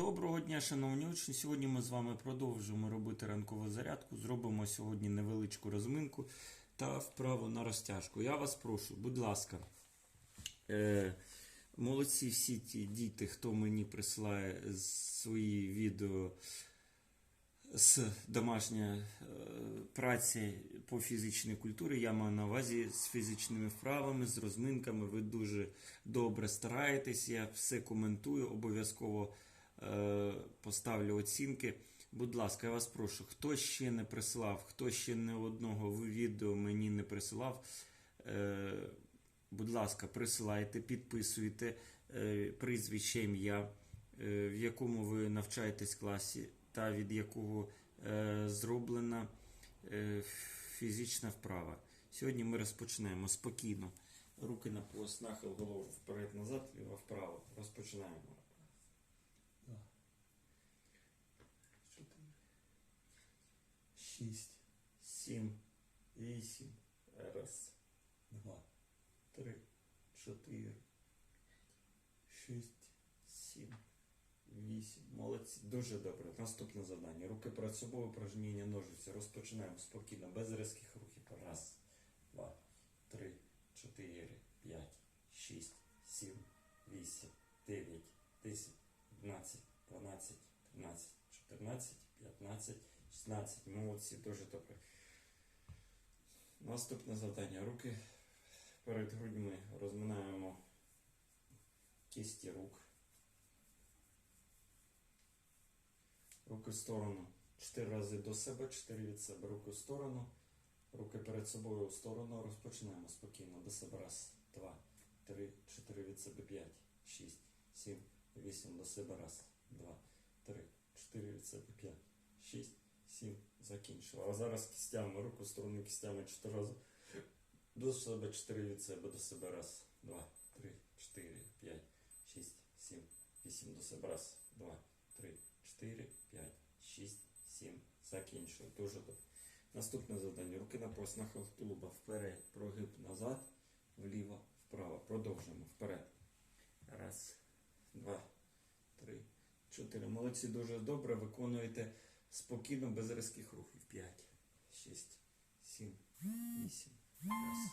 Доброго дня, шановні учні. Сьогодні ми з вами продовжуємо робити ранкову зарядку. Зробимо сьогодні невеличку розминку та вправу на розтяжку. Я вас прошу, будь ласка, е, молодці всі ті діти, хто мені присилає свої відео з домашньої е, праці по фізичній культурі. Я маю на увазі з фізичними вправами, з розминками. Ви дуже добре стараєтесь. Я все коментую, обов'язково поставлю оцінки. Будь ласка, я вас прошу, хто ще не присилав, хто ще не одного відео мені не присилав. Е, будь ласка, присилайте, підписуйте е, прізвище ім'я, е, в якому ви навчаєтесь класі, та від якого е, зроблена е, фізична вправа. Сьогодні ми розпочнемо спокійно. Руки на пояс, нахил голову вперед-назад, ліво вправо. Розпочинаємо. 6, 7, 8, раз, два, три, чотири, шість, сім, вісім. Молодці. Дуже добре. Наступне завдання. Руки перед собою, упражнення ножиці. Розпочинаємо спокійно, без різких рухів. Раз, два, три, чотири, п'ять, шість, сім, вісім, дев'ять, десять, одинадцять, дванадцять, тринадцять, чотирнадцять, п'ятнадцять шістнадцять. Молодці, дуже добре. Наступне завдання. Руки перед грудьми розминаємо кисті рук. Руки в сторону. Чотири рази до себе, чотири від себе. Руки в сторону. Руки перед собою в сторону. Розпочинаємо спокійно. До себе. Раз, два, три, чотири від себе. П'ять, шість, сім, вісім. До себе. Раз, два, три, чотири від себе. П'ять, шість, сім. Закінчили. А зараз кістями. Руку в сторону кістями чотири рази. До себе, чотири від себе. До себе. Раз, два, три, чотири, п'ять, шість, сім, вісім. До себе. Раз, два, три, 4, 5, 6, 7. Закінчую. Дуже добре. Наступне завдання. Руки на пояс, нахил тулуба. Вперед. Прогиб назад, вліво, вправо. Продовжуємо. Вперед. Раз, два, три, чотири. Молодці, дуже добре. Виконуєте спокійно, без різких рухів. 5, 6, 7, 8. Раз,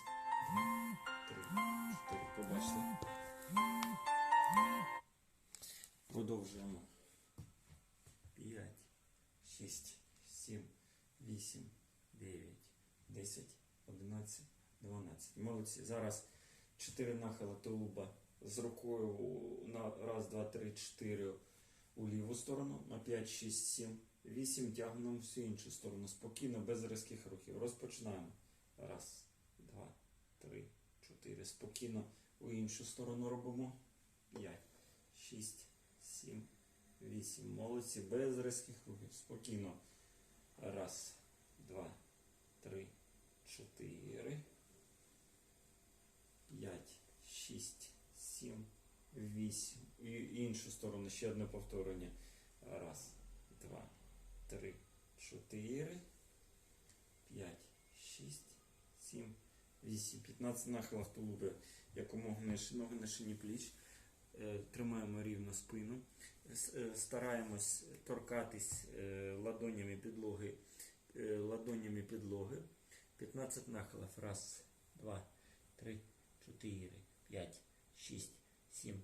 два, три, чотири. Побачили. Продовжуємо. 5, 6, 7, 8, 9, 10, 11, 12. Молодці. Зараз 4 нахила тулуба з рукою на раз, два, три, 4 у ліву сторону, на 5, 6, 7, 8 тягнемо всю іншу сторону. Спокійно, без різких рухів. Розпочинаємо. Раз, два, три, чотири. Спокійно у іншу сторону робимо. 5, 6, 7, Вісім. Молодці. Без різких рухів. Спокійно. Раз, два, три, чотири. П'ять, шість, сім, вісім. І іншу сторону. Ще одне повторення. Раз, два, три, чотири. П'ять, шість, сім, вісім. П'ятнадцять нахилів тулуби. Якомога нижче. Ноги на шині пліч. Е, Тримаємо рівно спину. Е, Стараємось торкатись е, ладонями підлоги, ладонями підлоги. 15 нахилів. Раз, два, три, чотири, п'ять, шість, сім,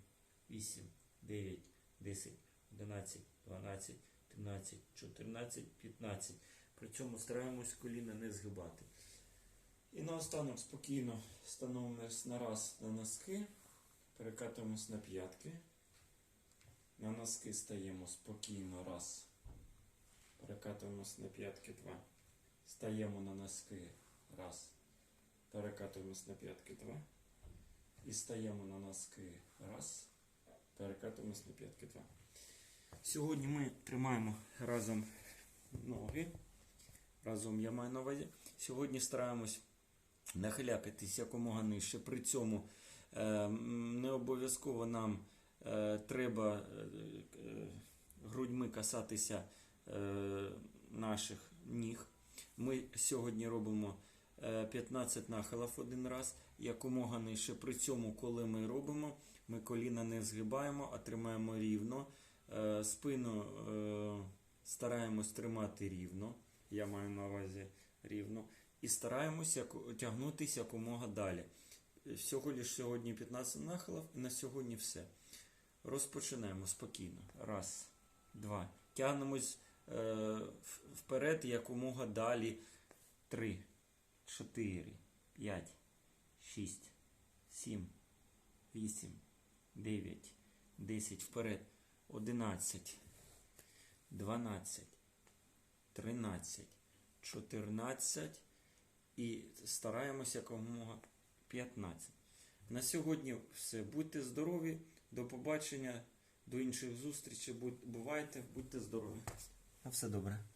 вісім, дев'ять, десять, одинадцять, дванадцять, тринадцять, чотирнадцять, п'ятнадцять. При цьому стараємось коліна не згибати. І наостанок спокійно становимось на раз на носки, перекатуємось на п'ятки. На носки стаємо спокійно. Раз. Перекатуємось на п'ятки. Два. Стаємо на носки. Раз. Перекатуємось на п'ятки. Два. І стаємо на носки. Раз. Перекатуємось на п'ятки. Два. Сьогодні ми тримаємо разом ноги. Разом я маю на увазі. Сьогодні стараємось нахилякатись якомога нижче. При цьому е, не обов'язково нам е, треба е, грудьми касатися наших ніг. Ми сьогодні робимо е, 15 нахилів один раз, якомога нижче. При цьому, коли ми робимо, ми коліна не згибаємо, а тримаємо рівно. Е, спину е, стараємось тримати рівно. Я маю на увазі рівно. І стараємось тягнутися якомога далі. Всього лиш сьогодні 15 нахилів, і на сьогодні все. Розпочинаємо спокійно. Раз, два. Тягнемось е, вперед якомога далі. Три, чотири, п'ять, шість, сім, вісім, дев'ять, десять. Вперед. Одинадцять, дванадцять, тринадцять, чотирнадцять. І стараємося якомога 15. На сьогодні все. Будьте здорові, до побачення, до інших зустрічей. Бувайте, будьте здорові. На все добре.